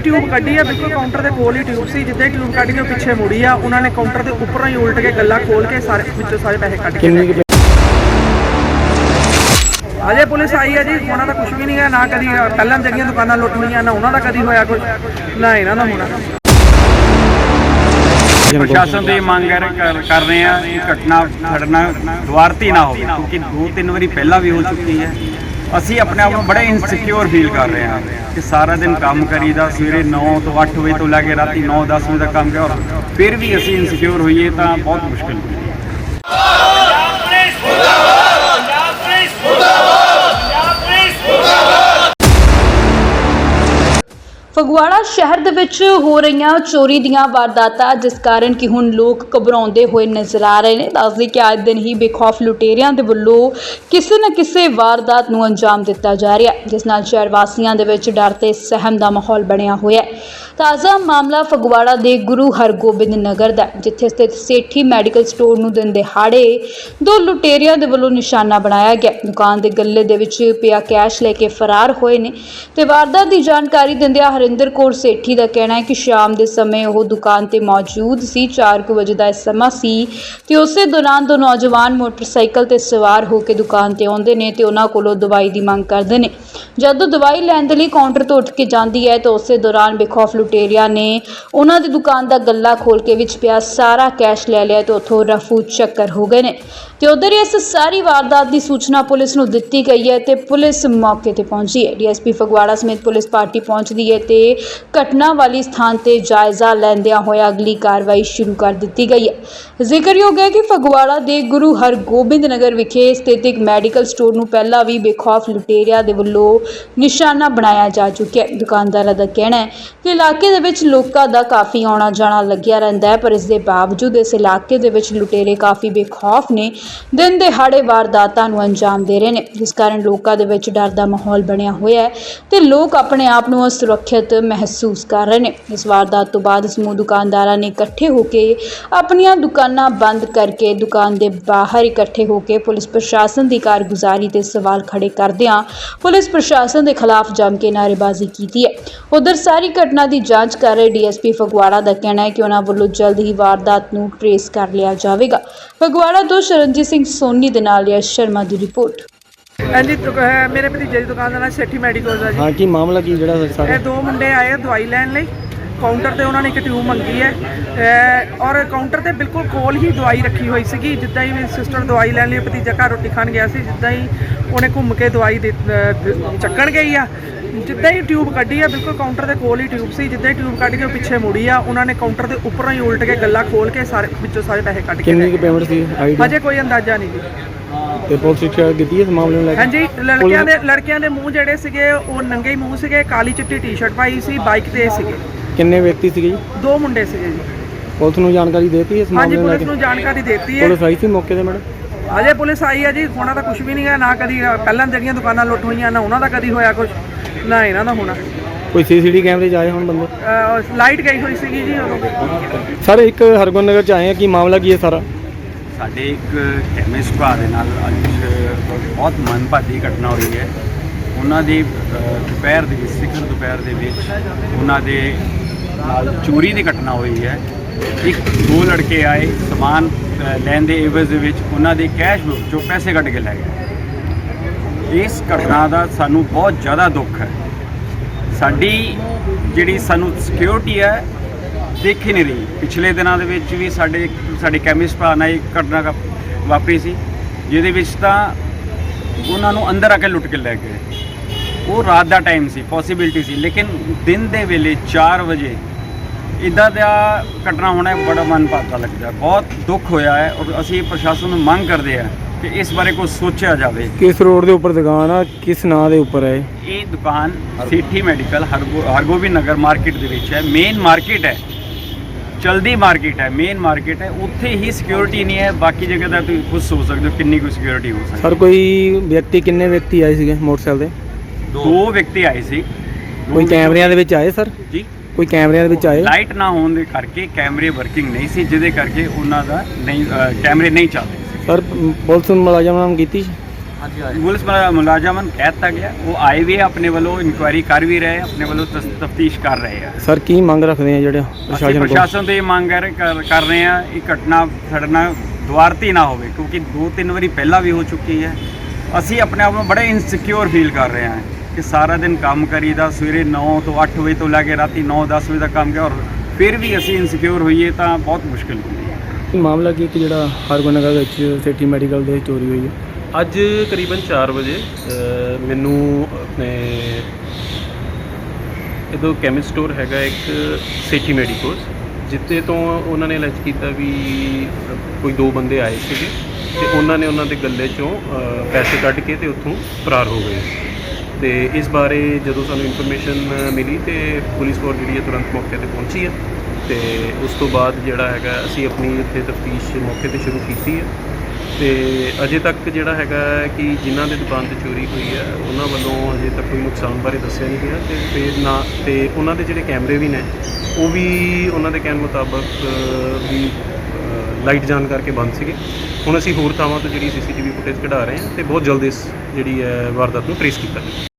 Tube ਕੱਢੀ ਆ ਬਿਲਕੁਲ ਕਾਊਂਟਰ ਦੇ ਕੋਲ ਹੀ ਟਿਊਬ ਸੀ ਜਿੱਦਾਂ ਹੀ ਟਿਊਬ ਕੱਢ ਕੇ ਉਹ ਪਿੱਛੇ ਮੁੜੀ ਆ ਉਹਨਾਂ ਨੇ ਕਾਊਂਟਰ ਦੇ ਉੱਪਰੋਂ ਹੀ ਉਲਟ ਕੇ ਗੱਲਾ ਖੋਲ ਕੇ ਸਾਰੇ ਵਿੱਚੋਂ ਸਾਰੇ ਪੈਸੇ ਕੱਢ ਕੇ ਅਜੇ ਪੁਲਿਸ ਆਈ ਆ ਜੀ ਉਹਨਾਂ ਦਾ ਕੁਝ ਵੀ ਨਹੀਂ ਹੈ ਨਾ ਕਦੀ ਪਹਿਲਾਂ ਜਗੀਆਂ ਦੁਕਾਨਾਂ ਲੁੱਟ ਹੋਈਆਂ ਨਾ ਉਹਨਾਂ ਦਾ ਕਦੀ ਹੋਇਆ ਕੁਝ ਨਾ ਇਹਨਾਂ ਦਾ ਹੋਣਾ। ਪ੍ਰਸ਼ਾਸਨ ਦੀ ਮੰਗ ਕਰ ਕਰ- ਕਰ ਰਹੇ ਆ ਕਿ ਘਟਨਾ ਘਟਨਾ ਦੁਆਰਤੀ ਨਾ ਹੋਵੇ ਕਿਉਂਕਿ ਦੋ ਤਿੰਨ ਵਾਰੀ ਪਹਿਲਾਂ ਵੀ ਹੋ ਚੁੱਕੀ ਹੈ। ਅਸੀਂ ਆਪਣੇ ਆਪ ਨੂੰ ਬੜੇ ਇਨਸਿਕਿਉਰ ਫੀਲ ਕਰ ਰਹੇ ਹਾਂ ਕਿ ਸਾਰਾ ਦਿਨ ਕੰਮ ਕਰੀਦਾ, ਸਵੇਰੇ 9 ਤੋਂ 8 ਵਜੇ ਤੋਂ ਲੈ ਕੇ ਰਾਤੀ 9 10 ਵਜੇ ਤੱਕ ਕੰਮ ਕਰ ਫਿਰ ਵੀ ਅਸੀਂ ਇਨਸਿਕਿਉਰ ਹੋਈਏ ਤਾਂ ਬਹੁਤ ਮੁਸ਼ਕਿਲ। ਹੈ ਫਗਵਾੜਾ ਸ਼ਹਿਰ ਦੇ ਵਿੱਚ ਹੋ ਰਹੀਆਂ ਚੋਰੀ ਦੀਆਂ ਵਾਰਦਾਤਾਂ, ਜਿਸ ਕਾਰਨ ਕਿ ਹੁਣ ਲੋਕ ਘਬਰਾਉਂਦੇ ਹੋਏ ਨਜ਼ਰ ਆ ਰਹੇ ਨੇ। ਦੱਸਦੇ ਕਿ ਅੱਜ ਦਿਨ ਹੀ ਬੇਖੌਫ ਲੁਟੇਰਿਆਂ ਦੇ ਵੱਲੋਂ ਕਿਸੇ ਨਾ ਕਿਸੇ ਵਾਰਦਾਤ ਨੂੰ ਅੰਜਾਮ ਦਿੱਤਾ ਜਾ ਰਿਹਾ ਜਿਸ ਨਾਲ ਸ਼ਹਿਰ ਵਾਸੀਆਂ ਦੇ ਵਿੱਚ ਡਰ ਤੇ ਸਹਿਮ ਦਾ ਮਾਹੌਲ ਬਣਿਆ ਹੋਇਆ ਹੈ। ਤਾਜ਼ਾ ਮਾਮਲਾ ਫਗਵਾੜਾ ਦੇ ਗੁਰੂ ਹਰਗੋਬਿੰਦ ਨਗਰ ਦਾ ਹੈ, ਜਿੱਥੇ ਸਥਿਤ ਸੇਠੀ ਮੈਡੀਕਲ ਸਟੋਰ ਨੂੰ ਦਿਨ ਦਿਹਾੜੇ ਦੋ ਲੁਟੇਰਿਆਂ ਦੇ ਵੱਲੋਂ ਨਿਸ਼ਾਨਾ ਬਣਾਇਆ ਗਿਆ। ਦੁਕਾਨ ਦੇ ਗੱਲੇ ਦੇ ਵਿੱਚ ਪਿਆ ਕੈਸ਼ ਲੈ ਕੇ ਫਰਾਰ ਹੋਏ ਨੇ ਤੇ ਵਾਰਦਾਤ ਦੀ ਜਾਣਕਾਰੀ ਦਿੰਦਿਆਂ ਹਰਿੰਦਰ ਕੌਰ ਸੇਠੀ ਦਾ ਕਹਿਣਾ ਹੈ ਕਿ ਸ਼ਾਮ ਦੇ ਸਮੇਂ ਉਹ ਦੁਕਾਨ ਤੇ ਮੌਜੂਦ ਸੀ 4 ਵਜੇ ਦਾ ਇਹ ਸਮਾਂ ਸੀ ਤੇ ਉਸੇ ਦੌਰਾਨ ਦੋ ਨੌਜਵਾਨ ਮੋਟਰਸਾਈਕਲ ਤੇ ਸਵਾਰ ਹੋ ਕੇ ਦੁਕਾਨ ਤੇ ਆਉਂਦੇ ਨੇ ਤੇ ਉਹਨਾਂ ਕੋਲੋਂ ਦਵਾਈ ਦੀ ਮੰਗ ਕਰਦੇ ਨੇ। ਜਦੋਂ ਦਵਾਈ ਲੈਣ ਦੇ ਲਈ ਕਾਊਂਟਰ ਤੋਂ ਉੱਠ ਕੇ ਜਾਂਦੀ ਹੈ ਤਾਂ ਉਸੇ ਦੌਰਾਨ ਬੇਖੌਫ ਲੁਟੇਰਿਆਂ ਨੇ ਉਹਨਾਂ ਦੀ ਦੁਕਾਨ ਦਾ ਗੱਲਾ ਖੋਲ ਕੇ ਵਿੱਚ ਪਿਆ, ਸਾਰਾ ਕੈਸ਼ ਲੈ ਲਿਆ ਤੇ ਉੱਥੋਂ ਰਫੂ ਚੱਕਰ ਹੋ ਗਏ ਨੇ। ਤੇ ਉਧਰ ਇਸ ਸਾਰੀ ਵਾਰਦਾਤ ਦੀ ਸੂਚਨਾ ਪੁਲਿਸ ਨੂੰ ਦਿੱਤੀ ਗਈ ਹੈ ਤੇ ਪੁਲਿਸ ਮੌਕੇ ਤੇ ਪਹੁੰਚੀ ਹੈ। ਡੀਐਸਪੀ ਫਗਵਾੜਾ ਸਮੇਤ ਪੁਲਿਸ ਪਾਰਟੀ ਪਹੁੰਚਦੀ ਹੈ ਤੇ ਘਟਨਾ ਵਾਲੀ ਸਥਾਨ ਤੇ ਜਾਇਜ਼ਾ ਲੈਂਦਿਆਂ ਹੋਇਆ ਅਗਲੀ ਕਾਰਵਾਈ ਸ਼ੁਰੂ ਕਰ ਦਿੱਤੀ ਗਈ ਹੈ। ਜ਼ਿਕਰਯੋਗ ਹੈ ਕਿ ਫਗਵਾੜਾ ਦੇ ਗੁਰੂ ਹਰਗੋਬਿੰਦ ਨਗਰ ਵਿਖੇ ਸਥਿਤ ਇੱਕ ਮੈਡੀਕਲ ਸਟੋਰ ਨੂੰ ਪਹਿਲਾਂ ਵੀ ਬੇਖੌਫ ਲੁਟੇਰਿਆਂ ਦੇ ਵੱਲੋਂ ਨਿਸ਼ਾਨਾ ਬਣਾਇਆ ਜਾ ਚੁੱਕਿਆ ਹੈ। ਦੁਕਾਨਦਾਰਾਂ ਦਾ ਕਹਿਣਾ ਹੈ ਕਿ ਇਲਾਕੇ ਦੇ ਵਿੱਚ ਲੋਕਾਂ ਦਾ ਕਾਫੀ ਆਉਣਾ ਜਾਣਾ ਲੱਗਿਆ ਰਹਿੰਦਾ ਹੈ, ਪਰ ਇਸ ਦੇ ਬਾਵਜੂਦ ਇਸ ਇਲਾਕੇ ਦੇ ਵਿੱਚ ਲੁਟੇਰੇ ਕਾਫੀ ਬੇਖੌਫ ਨੇ। ਦਿਨ ਦਿਹਾੜੇ ਵਾਰਦਾਤਾਂ ਨੂੰ ਅੰਜਾਮ ਦੇ ਰਹੇ ਨੇ। ਜਿਸ ਕਾਰਨ ਲੋਕਾਂ ਦੇ ਵਿੱਚ ਡਰ ਦਾ ਮਾਹੌਲ ਬਣਿਆ ਹੋਇਆ ਹੈ ਤੇ ਲੋਕ ਆਪਣੇ ਆਪ ਨੂੰ ਅਸੁਰੱਖਿਅਤ ਮਹਿਸੂਸ ਕਰ ਰਹੇ ਨੇ। ਇਸ ਵਾਰਦਾਤ ਤੋਂ ਬਾਅਦ ਸਮੂਹ ਦੁਕਾਨਦਾਰਾਂ ਨੇ ਇਕੱਠੇ ਹੋ ਕੇ ਆਪਣੀਆਂ ਦੁਕਾਨਾਂ ਬੰਦ ਕਰਕੇ ਦੁਕਾਨ ਦੇ ਬਾਹਰ ਇਕੱਠੇ ਹੋ ਕੇ ਪੁਲਿਸ ਪ੍ਰਸ਼ਾਸਨ ਦੀ ਕਾਰਗੁਜ਼ਾਰੀ ਤੇ ਸਵਾਲ ਖੜੇ ਕਰਦਿਆਂ ਪੁਲਿਸ ਪ੍ਰਸ਼ਾਸਨ ਦੇ ਖਿਲਾਫ ਜੰਮ ਕੇ ਨਾਅਰੇਬਾਜ਼ੀ ਕੀਤੀ ਹੈ। ਉਧਰ ਸਾਰੀ ਘਟਨਾ ਦੀ ਜਾਂਚ ਕਰ ਰਹੇ ਡੀਐਸਪੀ ਫਗਵਾੜਾ ਦਾ ਕਹਿਣਾ ਹੈ ਕਿ ਉਹਨਾਂ ਵੱਲੋਂ ਜਲਦ ਹੀ ਵਾਰਦਾਤ ਨੂੰ ਟਰੇਸ ਕਰ ਲਿਆ ਜਾਵੇਗਾ। ਫਗਵਾੜਾ ਤੋਂ ਸ਼ਰਨਜੀਤ ਸਿੰਘ ਸੋਨੀ ਦੇ ਨਾਲ ਯਸ਼ ਸ਼ਰਮਾ ਦੀ ਰਿਪੋਰਟ। ਹਾਂਜੀ ਦੁਕ- ਹੈ, ਮੇਰੇ ਭਤੀਜੇ ਦੀ ਦੁਕਾਨ ਦਾ ਨਾਮ ਸੇਠੀ ਮੈਡੀਕਲ ਦਾ ਜੀ। ਹਾਂ ਕੀ ਮਾਮਲਾ ਕੀ ਜਿਹੜਾ ਸਾਰਾ ਇਹ ਦੋ ਮੁੰਡੇ ਆਏ ਆ ਦਵਾਈ ਲੈਣ ਲਈ। ਕਾਊਂਟਰ ਤੇ ਉਹਨਾਂ ਨੇ ਇੱਕ ਟਿਊਬ ਮੰਗੀ ਹੈ। ਔਰ ਕਾਊਂਟਰ ਤੇ ਬਿਲਕੁਲ ਕੋਲ ਹੀ ਦਵਾਈ ਰੱਖੀ ਹੋਈ ਸੀਗੀ। ਜਿੱਦਾਂ ਹੀ ਮੇਰੀ ਸਿਸਟਰ ਦਵਾਈ ਲੈਣ ਲਈ ਭਤੀਜਾ ਘਰ ਰੋਟੀ ਖਾਣ ਗਿਆ ਸੀ ਜਿੱਦਾਂ ਹੀ ਉਹਨੇ ਘੁੰਮ ਕੇ ਦਵਾਈ ਚੱਕਣ ਗਈ ਆ ਜਿੱਦਾਂ ਹੀ ਟਿਊਬ ਕੱਢੀ ਆ ਬਿਲਕੁਲ ਕਾਊਂਟਰ ਦੇ ਕੋਲ ਹੀ ਟਿਊਬ ਸੀ। ਜਿੱਦਾਂ ਹੀ ਟਿਊਬ ਕੱਢ ਕੇ ਉਹ ਪਿੱਛੇ ਮੁੜੀ ਆ ਉਹਨਾਂ ਨੇ ਕਾਊਂਟਰ ਦੇ ਉੱਪਰੋਂ ਹੀ ਉਲਟ ਕੇ ਗੱਲਾ ਖੋਲ ਕੇ ਸਾਰੇ ਵਿੱਚੋਂ ਸਾਰੇ ਪੈਸੇ ਕੱਢ ਕੇ ਕਿੰਨੀ ਪੇਮੈਂਟ ਸੀ। ਆਈਡੀ ਹਜੇ ਕੋਈ ਅੰਦਾਜ਼ਾ ਨਹੀਂ ਜੀ। ਤੇ ਪੁਲਿਸ ਸ਼ਿਕਾਇਤ ਦਿੱਤੀ ਇਸ ਮਾਮਲੇ ਨੂੰ ਲੈ ਕੇ? ਹਾਂਜੀ ਲੜਕਿਆਂ ਦੇ ਲੜਕਿਆਂ ਦੇ ਮੂੰਹ ਜਿਹੜੇ ਸੀਗੇ ਉਹ ਨੰਗੇ ਮੂੰਹ ਸੀਗੇ ਕਾਲੀ ਚਿੱਟੀ ਟੀ-ਸ਼ਰਟ ਪਾਈ ਸੀ ਬਾਈਕ ਤੇ ਸੀਗੇ। ਕਿੰਨੇ ਵਿਅਕਤੀ ਸੀਗੇ ਜੀ? ਦੋ ਮੁੰਡੇ ਸੀਗੇ ਜੀ। ਪੁਲਿਸ ਨੂੰ ਜਾਣਕਾਰੀ ਦੇਤੀ ਇਸ ਹਾਂਜੀ ਮਾਮਲੇ ਨੂੰ ਲੈ ਪੁਲਿਸ ਕੇ? ਨੂੰ ਜਾਣਕਾਰੀ ਦਿੱਤੀ ਹੈ। ਪੁਲਿਸ ਆਈ ਸੀ ਮੌਕੇ ਤੇ ਮੈਡਮ? ਅਜੇ ਪੁਲਿਸ ਆਈ ਹੈ ਜੀ ਹੋਣਾ ਤਾਂ ਕੁਝ ਵੀ ਨਹੀਂ ਹੈ ਨਾ ਕਦੀ ਪਹਿਲਾਂ ਜਿਹੜੀਆਂ ਦੁਕਾਨਾਂ ਲੁੱਟ ਹੋਈਆਂ ਨਾ ਉਹਨਾਂ ਦਾ ਕਦੀ ਹੋਇਆ ਕੁਝ ਨਾ ਇਹਨਾਂ ਦਾ ਹੋਣਾ। ਕੋਈ ਸੀਸੀਟੀ ਕੈਮਰੇ 'ਚ ਆਏ ਹੁਣ ਬੰਦੇ? ਲਾਈਟ ਗਈ ਹੋਈ ਸੀਗੀ ਜੀ ਉਦੋਂ। ਸਰ ਇੱਕ ਹਰਗੋਬਿੰਦ ਨਗਰ 'ਚ ਆਏ ਆ ਕੀ ਮਾਮਲਾ ਕੀ ਹੈ ਸਾਰਾ? ਸਾਡੇ ਇੱਕ ਕੈਮਿਸਟ ਭਰਾ ਦੇ ਨਾਲ ਅੱਜ ਬਹੁਤ ਮਨਭਾਗੀ ਘਟਨਾ ਹੋਈ ਹੈ। ਉਹਨਾਂ ਦੀ ਦੁਪਹਿਰ ਦੇ ਵਿੱਚ ਸਿਖਰ ਦੁਪਹਿਰ ਦੇ ਵਿੱਚ ਉਹਨਾਂ ਦੇ ਨਾਲ ਚੋਰੀ ਦੀ ਘਟਨਾ ਹੋਈ ਹੈ। ਇੱਕ, ਦੋ ਲੜਕੇ ਆਏ, ਸਮਾਨ ਲੈਣ ਦੇ ਇਵਜ਼ ਦੇ ਵਿੱਚ ਉਹਨਾਂ ਦੇ ਕੈਸ਼ ਬੁੱਕ ਚੋਂ ਪੈਸੇ ਕੱਢ ਕੇ ਲੈ ਗਏ। ਇਸ ਘਟਨਾ ਦਾ ਸਾਨੂੰ ਬਹੁਤ ਜ਼ਿਆਦਾ ਦੁੱਖ ਹੈ। ਸਾਡੀ ਜਿਹੜੀ ਸਾਨੂੰ ਸਿਕਿਉਰਿਟੀ ਹੈ, ਦੇਖ ਹੀ ਨਹੀਂ ਰਹੀ। ਪਿਛਲੇ ਦਿਨਾਂ ਦੇ ਵਿੱਚ ਵੀ ਸਾਡੇ ਸਾਡੇ ਕੈਮਿਸਟ ਭਰਾ ਨਾਲ ਇੱਕ ਘਟਨਾ ਕ- ਵਾਪਰੀ ਸੀ, ਜਿਹਦੇ ਵਿੱਚ ਤਾਂ ਉਹਨਾਂ ਨੂੰ ਅੰਦਰ ਆ ਕੇ ਲੁੱਟ ਕੇ ਲੈ ਗਏ। ਉਹ ਰਾਤ ਦਾ ਟਾਈਮ ਸੀ ਪੋਸਿਬਿਲਿਟੀ ਸੀ। ਲੇਕਿਨ ਦਿਨ ਦੇ ਵੇਲੇ 4 ਵਜੇ ਇਦਾਂ ਦਾ ਘਟਨਾ ਹੋਣਾ ਬੜਾ ਮਨ ਭਾਗਾ ਲੱਗਦਾ। ਬਹੁਤ ਦੁੱਖ ਹੋਇਆ ਹੈ ਔਰ ਅਸੀਂ ਪ੍ਰਸ਼ਾਸਨ ਨੂੰ ਮੰਗ ਕਰਦੇ ਹਾਂ ਕਿ ਇਸ ਬਾਰੇ ਕੁਝ ਸੋਚਿਆ ਜਾਵੇ। ਕਿਸ ਰੋਡ ਦੇ ਉੱਪਰ ਦੁਕਾਨ ਆ? ਕਿਸ ਨਾਂ ਦੇ ਉੱਪਰ ਹੈ ਇਹ? ਦੁਕਾਨ ਸਿੱਠੀ ਮੈਡੀਕਲ ਹਰਗੋ ਹਰਗੋਬਿੰਦ ਨਗਰ ਮਾਰਕੀਟ ਦੇ ਵਿੱਚ ਹੈ। ਮੇਨ ਮਾਰਕੀਟ ਹੈ। ਚਲਦੀ ਮਾਰਕੀਟ ਹੈ। ਮੇਨ ਮਾਰਕੀਟ ਹੈ। ਉੱਥੇ ਹੀ ਸਿਕਿਉਰਿਟੀ ਨਹੀਂ ਹੈ। ਬਾਕੀ ਜਗ੍ਹਾ ਦਾ ਤੁਸੀਂ ਖੁਦ ਸੋਚ ਸਕਦੇ ਹੋ ਕਿੰਨੀ ਕੁ ਸਿਕਿਉਰਿਟੀ ਹੋ ਸਕਦੀ ਸਰ ਕੋਈ ਵਿਅਕਤੀ ਕਿੰਨੇ ਵਿਅਕਤੀ ਆਏ ਸੀਗੇ ਮੋਟਰਸਾਈਕਲ ਤੇ? ਦੋ ਵਿਅਕਤੀ ਆਏ ਸੀ। ਕੋਈ ਕੈਮਰਿਆਂ ਦੇ ਵਿੱਚ ਆਏ ਸਰ? ਜੀ। ਕੋਈ ਕੈਮਰਿਆਂ ਦੇ ਵਿੱਚ ਆਏ? ਲਾਈਟ ਨਾ ਹੋਣ ਦੇ ਕਰਕੇ ਕੈਮਰੇ ਵਰਕਿੰਗ ਨਹੀਂ ਸੀ ਜਿਹਦੇ ਕਰਕੇ ਉਹਨਾਂ ਦਾ ਨਹੀਂ ਅ, ਕੈਮਰੇ ਨਹੀਂ ਚੱਲ ਰਹੇ ਸੀ। ਸਰ ਪੁਲਿਸ ਨੂੰ ਮੁਲਾਜ਼ਮ ਨਾਮ ਕੀਤੀ ਪੁਲਿਸ ਮੁਲਾ- ਮੁਲਾਜ਼ਮਾਂ ਨੂੰ ਕਹਿ ਦਿੱਤਾ ਗਿਆ। ਉਹ ਆਏ ਵੀ ਆ ਆਪਣੇ ਵੱਲੋਂ ਇਨਕੁਆਇਰੀ ਕਰ ਵੀ ਰਹੇ ਆ, ਆਪਣੇ ਵੱਲੋਂ ਤਫਤੀਸ਼ ਕਰ ਰਹੇ ਆ। ਸਰ ਕੀ ਮੰਗ ਰੱਖਦੇ ਆ ਜਿਹੜੇ ਅਸੀਂ ਪ੍ਰਸ਼ਾਸਨ ਕੋਲ? ਪ੍ਰਸ਼ਾਸਨ ਤੋਂ ਇਹ ਮੰਗ ਕਰ ਕਰ ਕਰ ਰਹੇ ਆ ਇਹ ਘਟਨਾ ਸਾਡੇ ਨਾਲ ਦੁਆਰਤੀ ਨਾ ਹੋਵੇ ਕਿਉਂਕਿ ਦੋ ਤਿੰਨ ਵਾਰੀ ਪਹਿਲਾਂ ਵੀ ਹੋ ਚੁੱਕੀ ਹੈ। ਅਸੀਂ ਆਪਣੇ ਆਪ ਨੂੰ ਬੜੇ ਇਨਸਿਕਿਉਰ ਫੀਲ ਕਰ ਰਹੇ ਹਾਂ ਕਿ ਸਾਰਾ ਦਿਨ ਕੰਮ ਕਰੀਦਾ ਸਵੇਰੇ 9 ਤੋਂ 8 ਵਜੇ ਤੋਂ ਲੈ ਕੇ ਰਾਤੀ 9 10 ਵਜੇ ਤੱਕ ਕੰਮ ਕਰ ਔਰ ਫਿਰ ਵੀ ਅਸੀਂ ਇਨਸਿਕਿਉਰ ਹੋਈਏ ਤਾਂ ਬਹੁਤ ਮੁਸ਼ਕਿਲ ਹੁੰਦੀ ਹੈ। ਮਾਮਲਾ ਕੀ ਕਿ ਜਿਹੜਾ ਹਰਗੁਣ ਨਗਰ ਵਿੱਚ ਸਿਟੀ ਮੈਡੀਕਲ ਦੇ ਚੋਰੀ ਹੋਈ ਹੈ? ਅੱਜ ਕਰੀਬਨ 4 ਵਜੇ ਮੈਨੂੰ ਆਪਣੇ ਇਹਦੋਂ ਕੈਮਿਸਟ ਸਟੋਰ ਹੈਗਾ ਇੱਕ ਸੇਠੀ ਮੈਡੀਕੋਸ ਜਿੱਤੇ ਤੋਂ ਉਹਨਾਂ ਨੇ ਅਲੈਜ ਕੀਤਾ ਵੀ ਕੋਈ ਦੋ ਬੰਦੇ ਆਏ ਸੀਗੇ ਤੇ ਉਹਨਾਂ ਨੇ ਉਹਨਾਂ ਦੇ ਗੱਲੇ ਚੋਂ ਪੈਸੇ ਕੱਢ ਕੇ ਤੇ ਉੱਥੋਂ ਫਰਾਰ ਹੋ ਗਏ। ਤੇ ਇਸ ਬਾਰੇ ਜਦੋਂ ਸਾਨੂੰ ਇਨਫੋਰਮੇਸ਼ਨ ਮਿਲੀ ਤੇ ਪੁਲਿਸ ਫੋਰਸ ਜਿਹੜੀ ਹੈ ਤੁਰੰਤ ਮੌਕੇ ਤੇ ਪਹੁੰਚੀ ਹੈ ਤੇ ਉਸ ਤੋਂ ਬਾਅਦ ਜਿਹੜਾ ਹੈਗਾ ਅਸੀਂ ਆਪਣੀ ਉੱਥੇ ਤਫਤੀਸ਼ ਮੌਕੇ ਤੇ ਸ਼ੁਰੂ ਕੀਤੀ ਹੈ ਤੇ ਅਜੇ ਤੱਕ ਜਿਹੜਾ ਹੈਗਾ ਕਿ ਜਿਨ੍ਹਾਂ ਦੇ ਦੁਕਾਨ ਤੇ ਚੋਰੀ ਹੋਈ ਹੈ, ਉਹਨਾਂ ਵੱਲੋਂ ਅਜੇ ਤੱਕ ਕੋਈ ਨੁਕਸਾਨ ਬਾਰੇ ਦੱਸਿਆ ਨਹੀਂ ਗਿਆ ਤੇ ਫਿਰ ਨਾ ਤੇ ਉਹਨਾਂ ਦੇ ਜਿਹੜੇ ਕੈਮਰੇ ਵੀ ਨੇ, ਉਹ ਵੀ ਉਹਨਾਂ ਦੇ ਕਹਿਣ ਮੁਤਾਬਕ ਵੀ ਲਾਈਟ ਜਾਣ ਕਰਕੇ ਬੰਦ ਸੀਗੇ। ਹੁਣ ਅਸੀਂ ਹੋਰ ਥਾਵਾਂ ਤੋਂ ਜਿਹੜੀ ਸੀਸੀਟੀਵੀ ਫੁਟੇਜ ਕਢਾ ਰਹੇ ਹਾਂ ਤੇ ਬਹੁਤ ਜਲਦੀ ਇਸ ਜਿਹੜੀ ਹੈ ਵਾਰਦਾਤ ਨੂੰ ਟ੍ਰੇਸ ਕੀਤਾ ਜਾਵੇ।